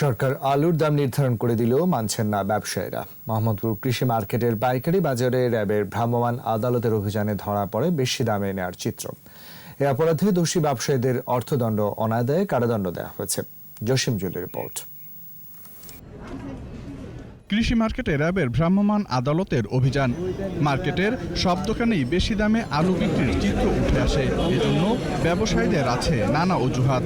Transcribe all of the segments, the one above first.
সরকার আলুর দাম নির্ধারণ করে দিলেও মানছেন না ব্যবসায়ীরা। মোহাম্মদপুর কৃষি মার্কেটের পাইকারি বাজারে র্যাবের ভ্রাম্যমাণ আদালতের অভিযানে ধরা পড়ে বেশি দামে নেওয়ার চিত্র। এ অপরাধে দোষী ব্যবসায়ীদের অর্থদণ্ড অনাদায়ে কারাদণ্ড দেওয়া হয়েছে। জসিম জুলের রিপোর্ট। কৃষি মার্কেটে র্যাবের ভ্রাম্যমাণ আদালতের অভিযান। মার্কেটের সব দোকানেই বেশি দামে আলু বিক্রির চিত্র উঠে আসে। এজন্য ব্যবসায়ীদের আছে নানা অজুহাত।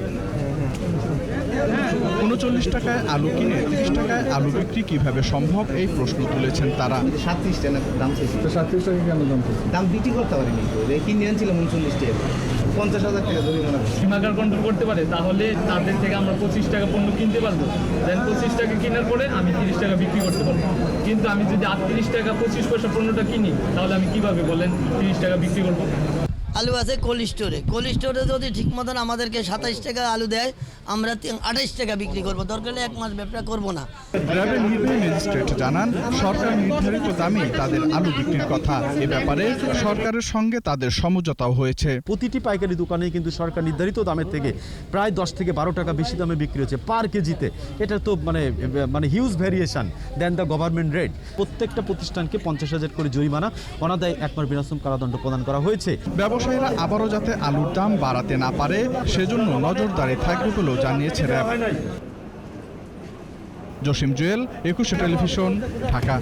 উনচল্লিশ টাকায় আলু কিনে তিরিশ টাকায় আলু বিক্রি কীভাবে সম্ভব এই প্রশ্ন তুলেছেন তারা। সাতত্রিশ টাকা দাম সাতত্রিশ টাকা কেন দাম দাম বিক্রি করতে পারিনি কিনে আনছিলাম উনচল্লিশ টাকা। পঞ্চাশ হাজার টাকা জরিমানা। সীমাগার কন্ট্রোল করতে পারে তাহলে তাদের থেকে আমরা পঁচিশ টাকা পণ্য কিনতে পারব। দেন পঁচিশ টাকা কেনার পরে আমি তিরিশ টাকা বিক্রি করতে পারব। কিন্তু আমি যদি আটত্রিশ টাকা পঁচিশ পয়সা পণ্যটা কিনি তাহলে আমি কীভাবে বলেন তিরিশ টাকা বিক্রি করব? আলু আছে কোল্ড স্টোরে। কোল্ড স্টোরে যদি ঠিক মতন আমাদেরকে সাতাইশ টাকা আলু দেয় আমরা আঠাইশ টাকা বিক্রি করব। দরকার হলে এক মাস ব্যবসা করব না। র্যাবের নির্বাহী ম্যাজিস্ট্রেট জানান সরকার নির্ধারিত দামেই তাদের আলু বিক্রির কথা। এ ব্যাপারে সরকারের সঙ্গে তাদের সমঝোতাও হয়েছে। প্রতিটি পাইকারি দোকানেই কিন্তু সরকার নির্ধারিত দামের থেকে প্রায় দশ থেকে বারো টাকা বেশি দামে বিক্রি হচ্ছে পার কেজিতে। এটা তো মানে মানে huge variation then the government rate প্রত্যেকটা প্রতিষ্ঠানকে পঞ্চাশ হাজার করে জরিমানা অনাদায় একমাস বিনাশ্রম কারাদণ্ড প্রদান করা হয়েছে। ব্যবসায়ীরা আবারও যাতে আলুর দাম বাড়াতে না পারে, সেজন্য নজরদারি থাকবে বলেও জানিয়েছে র্যাব। জসিম জুয়েল, একুশে টেলিভিশন, ঢাকা।